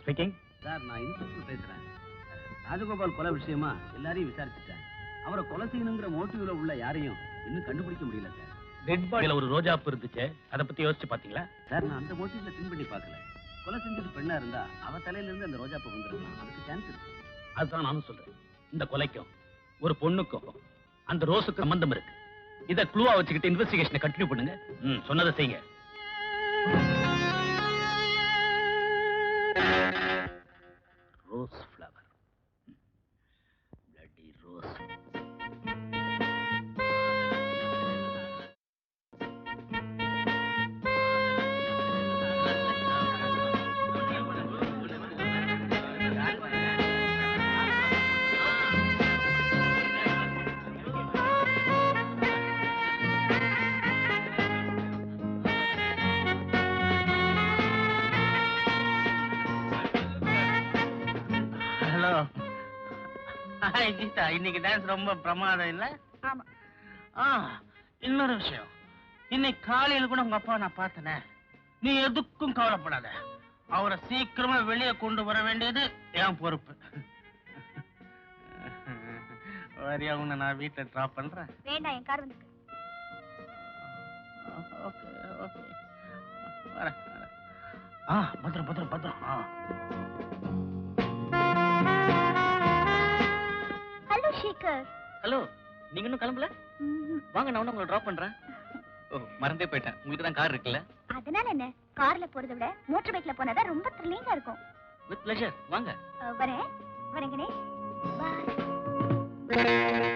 Speaking sir நான் inspector பேசுறேன். ராஜகோபால் கொலை விஷயமா எல்லாரையும் விசாரிச்சுட்டேன். அவரை கொலை செய்யணுங்கிற மோட்டிவ்ல உள்ள யாரையும் இன்னும் கண்டுபிடிக்க முடியல சார். டெட் பாடியில ஒரு ரோஜாப்பு இருந்துச்சு. அதை பத்தி யோசிச்சு பாத்தீங்களா? சார் நான் அந்த மோட்டிவ்ல திங்க் பண்ணி பார்க்கல கொலை செஞ்சது பெண்ணா இருந்தா அவ தலையில இருந்து அந்த ரோஜா பூ வந்திருக்கலாம் அதுக்கு சான்ஸ் இருக்கு. அதுதான் நானும் சொல்றேன். இந்த கொலைக்கும் ஒரு பொண்ணுக்கும் அந்த ரோஸுக்கு சம்பந்தம் இருக்கு. இத க்ளூவா வச்சுக்கிட்டு இன்வெஸ்டிகேஷனை கண்டினியூ பண்ணுங்க. ம் சொன்னதை செய்யுங்க. those கீதா இன்னைக்கு டான்ஸ் ரொம்ப பிரமாதம் இல்ல? ஆமா. ஆ இன்னொரு விஷயம். இன்னைக்கு காலையில கூட உங்க அப்பா நான் பார்த்தனே. நீ எதுக்கும் கவலைப்படாத. அவரை சீக்கிரமா வெளியே கொண்டு வர வேண்டியது என் பொறுப்பு. வரியா உன்னை நான் வீட்டுல டிராப் பண்றேன்? வேண்டாம் என் கார் வந்துருக்கு. Okay okay. வரேன் வரேன். ஆ பத்திரம் பத்திரம் பத்திரம். ஆ. ஷேகர் ஹலோ நீங்க இன்னும் கிளம்பல? வாங்க நான் உங்களை டிராப் பண்றேன். ஓ மறந்தே போயிட்டேன். உங்ககிட்ட தான் கார் இருக்குல்ல? அதனால என்ன? கார்ல போறதை விட மோட்டர் பைக்ல போனாதான் ரொம்ப த்ரில்லிங்கா இருக்கும். வித் பிளஷர் வாங்க. வரேன். வரேன் கணேஷ். பாய்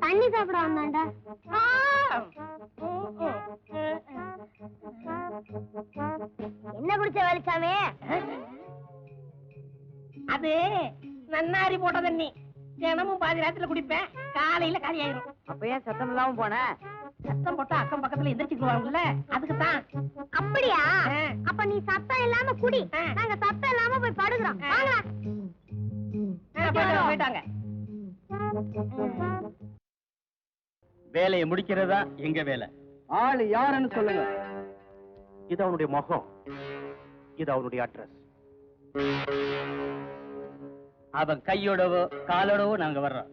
தண்ணி சாப்பிட வந்தான்டா என்ன குடிச்ச வேலைச்சாமி அது நன்னாரி போட்ட தண்ணி தினமும் பாதி நேரத்துல குடிப்பேன். காலையில காலி ஆயிரும் அப்ப ஏன் சத்தம் இல்லாம போன? சத்தம் போட்டா அக்கம் பக்கத்துல எந்திரிச்சுக்குவாங்கல்ல அதுக்கு தான் அப்படியா. அப்ப நீ சத்தம் இல்லாம குடி. நாங்க சத்தம் இல்லாம போய் படுக்கிறோம். போயிட்டாங்க வேலையை முடிக்கிறதா எங்க வேலை? ஆளு யாருன்னு சொல்லுங்க. இது அவனுடைய முகம். இது அவனுடைய அட்ரஸ். அவன் கையோடவோ காலோடவோ நாங்க வர்றோம்.